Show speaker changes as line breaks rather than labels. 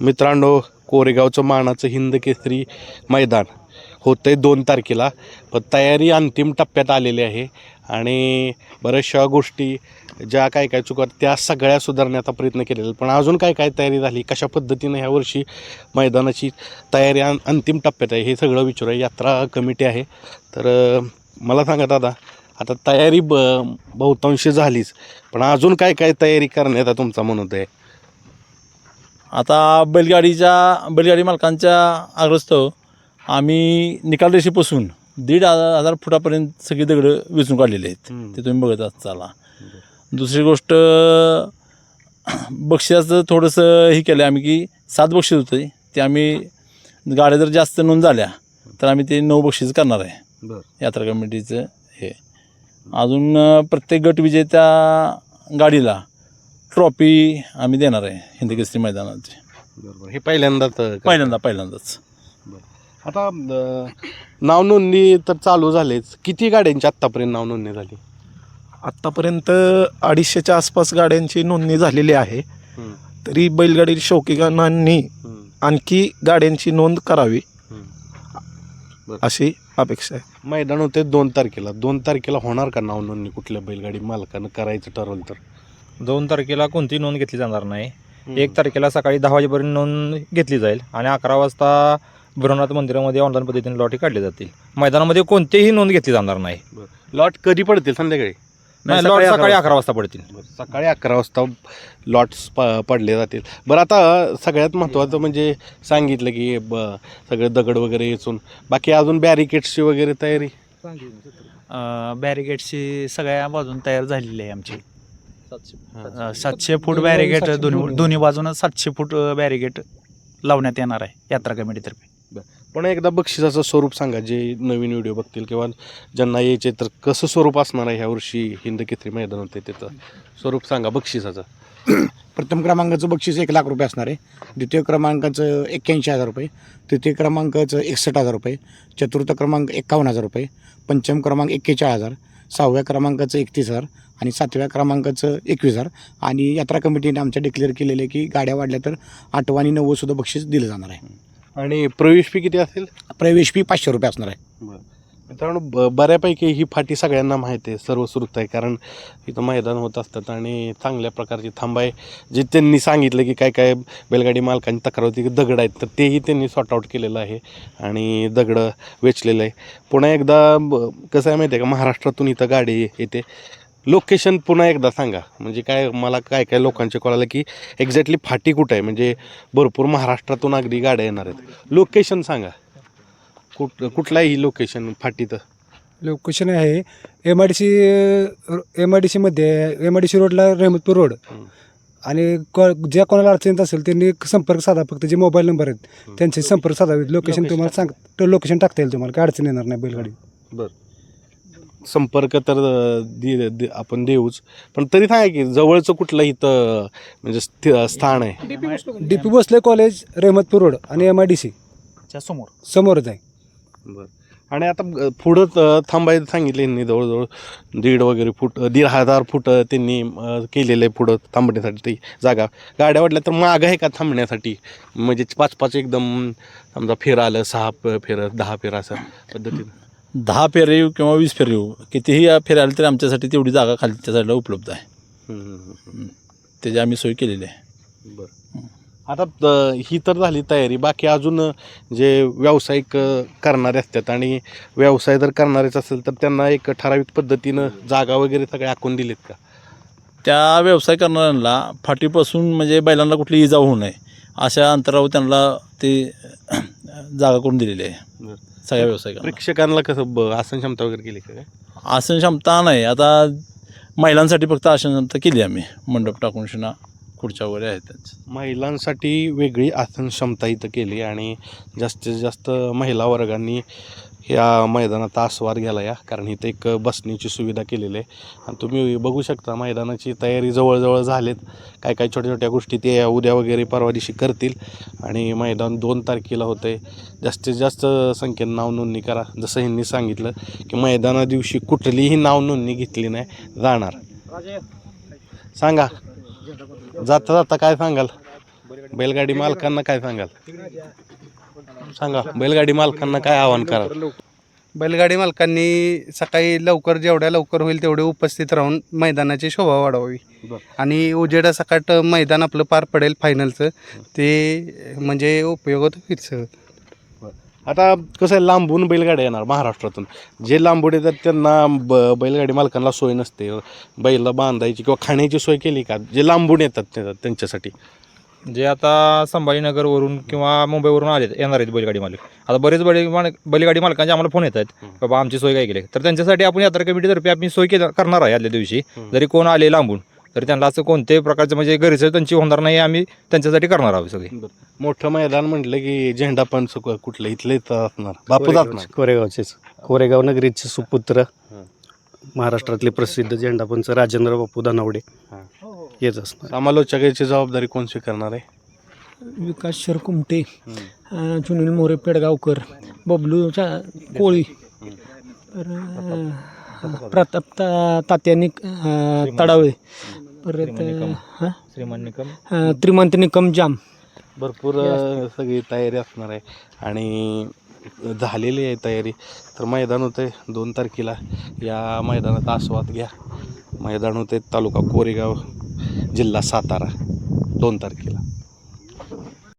मित्रांनो कोरेगावचं मानाचं हिंद केसरी मैदान आहे दोन तारखेला. पण तयारी अंतिम टप्प्यात आलेली आहे. आणि बऱ्याचशा गोष्टी ज्या काय काय चुका त्या सगळ्या सुधारण्याचा प्रयत्न केलेला पण अजून काय काय तयारी झाली कशा पद्धतीनं ह्या वर्षी मैदानाची तयारी अंतिम टप्प्यात आहे हे सगळं विचारूया. यात्रा कमिटी आहे. तर मला सांगा दादा आता तयारी ब बहुतांशी झालीच. पण अजून काय काय तयारी करण्याचा तुमचा म्हणत आहे
आता बैलगाडीच्या बैलगाडी मालकांच्या आग्रस्तव आम्ही निकाल रेषेपासून दीड हजार हजार फुटापर्यंत सगळी दगडं वेचून काढलेली आहेत. ते तुम्ही बघत आहात चाला. दुसरी गोष्ट बक्षिसाचं थोडंसं हे केलं आम्ही की सात बक्षीस होते. ते आम्ही गाड्या जर जास्त नोंद झाल्या तर आम्ही ते नऊ बक्षीस करणार आहे. यात्रा कमिटीचं हे. अजून प्रत्येक गट विजेत्या गाडीला ट्रॉफी आम्ही देणार आहे हिंदी केसरी मैदानाची.
बरोबर. हे पहिल्यांदाच अं, करताय.
पहिल्यांदा पहिल्यांदाच.
आता अं, नाव नोंदणी तर चालू झालेच. किती गाड्यांची आत्तापर्यंत नाव नोंदणी झाली?
आत्तापर्यंत अडीचशेच्या आसपास गाड्यांची नोंदणी झालेली आहे.
हम्म,
तरी बैलगाडी शौकीगानांनी
हम्म,
आणखी गाड्यांची नोंद करावी.
हम्म.
अशी अपेक्षा आहे.
मैदान होते दोन तारखेला. दोन तारखेला होणार का नाव नोंदणी कुठल्या बैलगाडी मालकानं करायचं ठरवलं तर?
दोन तारखेला कोणतीही नोंद घेतली जाणार नाही. एक तारखेला सकाळी दहा वाजेपर्यंत नोंद घेतली जाईल आणि अकरा वाजता भैरवनाथ मंदिरामध्ये ऑनलाईन पद्धतीने लॉटी काढली जातील. मैदानामध्ये कोणतीही नोंद घेतली जाणार नाही.
लॉट कधी पडतील संध्याकाळी?
नाही, लॉट सकाळी अकरा वाजता. पडतील.
सकाळी अकरा वाजता लॉट्स प पडले जातील. बरं आता सगळ्यात महत्त्वाचं म्हणजे सांगितलं की ब सगळे दगड वगैरे येचून. बाकी अजून बॅरिकेड्सची वगैरे तयारी?
बॅरिगेटची सगळ्या बाजून तयार झालेली आहे आमची. अ, सातशे फूट. बॅरिगेट दोन्ही दोन्ही. बाजूनं सातशे फूट बॅरिगेट लावण्यात येणार आहे यात्रा कमिटीतर्फे.
पण एकदा बक्षिसाचं स्वरूप सांगा जे नवीन व्हिडिओ बघतील किंवा ज्यांना यायचे तर कसं स्वरूप असणार आहे ह्या वर्षी हिंद मैदान होते त्याचं? स्वरूप सांगा बक्षिसाचं.
प्रथम क्रमांकाचं बक्षीस एक लाख रुपये असणार आहे. द्वितीय क्रमांकाचं एक्क्याऐंशी हजार रुपये. तृतीय क्रमांकाचं एकसष्ट हजार रुपये. चतुर्थ क्रमांक एकावन्न हजार रुपये. पंचम क्रमांक एक्केचाळीस हजार. सहाव्या क्रमांकाचं एकतीस हजार आणि सातव्या क्रमांकाचं एकवीस हजार. आणि यात्रा कमिटीने आमच्या डिक्लेअर केलेलं आहे की गाड्या वाढल्या तर आठवं आणि नव्वदसुद्धा बक्षीस दिलं जाणार आहे.
आणि प्रवेश फी किती असेल?
प्रवेश फी पाचशे रुपये असणार आहे.
मित्रांनो ब बऱ्यापैकी ही फाटी सगळ्यांना माहिती आहे सर्व सुरत आहे. कारण इथं मैदान होत असतात आणि चांगल्या प्रकारची थांब आहे जे त्यांनी सांगितलं की काय काय बैलगाडी मालकांची तक्रार होती की दगड आहेत तर तेही त्यांनी सॉर्ट आउट केलेलं आहे आणि दगडं वेचलेलं आहे. पुन्हा एकदा ब- कसं आहे माहिती आहे का? महाराष्ट्रातून इथं गाडी येते. लोकेशन पुन्हा एकदा सांगा. म्हणजे काय मला काय काय लोकांचे कळालं की एक्झॅक्टली फाटी कुठं आहे? म्हणजे भरपूर महाराष्ट्रातून अगदी गाड्या येणार आहेत. लोकेशन सांगा. कुठ कुठलाही लोकेशन फाटीचं
लोकेशन आहे. M I D C M I D सीमध्ये एम आय डी सी रोडला रहमतपूर रोड. आणि क ज्या कोणाला अडचणीत असेल त्यांनी संपर्क साधा. फक्त जे मोबाईल नंबर आहेत त्यांचे संपर्क साधावेत. लोकेशन तुम्हाला सांग लोकेशन टाकता येईल तुम्हाला. काय अडचण येणार नाही बैलगाडी.
संपर्क तर दे दे- आपण देऊच. पण तरी सांगा की जवळचं कुठलं इथं म्हणजे स्थि- स्थान आहे?
D P Bhosale college Rahimatpur road आणि एम आय डी सी
च्या समोर.
समोरच आहे.
आणि आता पुढं थांबायचं सांगितलं यांनी जवळजवळ दीड वगैरे फूट दीड हजार फूट त्यांनी केलेलं आहे पुढं थांबण्यासाठी ती जागा. गाड्या वाढल्या तर मागं आहे का थांबण्यासाठी? म्हणजे पाच पाच एकदम समजा फेर आलं सहा फेर दहा फेर असं पद्धतीनं.
दहा फेरे येऊ किंवा वीस फेरे येऊ कितीही फेऱ्या तरी आमच्यासाठी तेवढी जागा खालच्या साईडला उपलब्ध आहे. त्याची आम्ही सोय केलेली आहे.
बरं. आता ही तर झाली तयारी. बाकी अजून जे व्यावसायिक करणारे असतात आणि व्यवसाय जर करणारेच असेल तर त्यांना एक ठराविक पद्धतीनं जागा वगैरे सगळे आखून दिलेत का?
त्या व्यवसाय करणाऱ्यांना फाटीपासून म्हणजे बैलांना कुठली इजा होऊ नये अशा अंतरावर त्यांना ते जागा करून दिलेली आहे. सगळ्या व्यवसायिकांना
प्रेक्षकांना कसं ब आसन क्षमता वगैरे केली का काय?
आसन क्षमता नाही. आता महिलांसाठी फक्त आसन क्षमता केली आम्ही. मंडप टाकून शिना. खुर्च्या वगैरे आहेत
महिलांसाठी वेगळी आसन क्षमता इथं केली आणि जास्तीत जास्त महिला वर्गांनी या मैदानात आस्वाद घ्यायला या कारण इथं एक बसण्याची सुविधा केलेली आहे. आणि तुम्ही बघू शकता मैदानाची तयारी जवळजवळ झालेत. काय काय छोट्या छोट्या गोष्टी ते उद्या वगैरे परवा दिवशी करतील. आणि मैदान दोन तारखेला होते जास्तीत जास्त संख्येनं नाव नोंदणी करा. जसं ह्यांनी सांगितलं की मैदाना दिवशी कुठलीही नाव नोंदणी घेतली नाही जाणार. सांगा. जाता जाता काय सांगाल? बैलगाडी मालकांना काय सांगाल? सांगा बैलगाडी मालकांना काय आव्हान कराल?
बैलगाडी मालकांनी सकाळी लवकर जेवढ्या लवकर होईल तेवढे उपस्थित राहून मैदानाची शोभा वाढवावी. आणि उजेडा सकाट मैदान आपलं पार पडेल फायनलचं ते म्हणजे उपयोगात होईल सगळं
आता कसं आहे लांबून बैलगाड्या येणार महाराष्ट्रातून. जे लांबून येतात त्यांना ब बैलगाडी मालकांना सोय नसते. बैला बांधायची किंवा खाण्याची सोय केली का? जे लांबून येतात त्या- त्यांच्यासाठी.
जे आता संभाजीनगरवरून किंवा मुंबईवरून आले येणार आहेत बैलगाडी मालक. आता बरेच बैल मालक बैलगाडी मालकांचे आम्हाला फोन येत आहेत बाबा आमची सोय काय केली? तर त्यांच्यासाठी आपण यात्रा कमिटीतर्फे आम्ही सोय करणार आहे आदल्या दिवशी. जरी कोण आले लांबून तर त्यांना असं कोणत्याही प्रकारचं म्हणजे गैरसोय त्यांची होणार नाही आम्ही त्यांच्यासाठी करणार आहोत सगळे.
मोठं मैदान म्हटलं की झेंडा पण सुक- कुठलं इथलं इथं असणार. बापू जात
कोरेगावचेच. कोरेगाव नगरीचे सुपुत्र. महाराष्ट्रातले प्रसिद्ध झेंडापंच राजेंद्र बापू दानावडे
हं.
येत असणार.
समालोचकाची जबाबदारी कोण स्वीकारणार आहे?
विकास शरकुमटे सुनील मोरे पेडगावकर बबलू कोळी. तर, प्रताप ता तात्यानी अं, तडावे. परत. हां?
श्रीमान निकम.
त्रिमंत निकम जाम.
भरपूर सगळी तयारी असणार आहे. आणि झालेली आहे तयारी. तर मैदान होतं दोन तारखेला. या मैदानाचा आस्वाद घ्या. मैदान होते तालुका कोरेगाव जिल्हा सातारा. दोन तारखेला.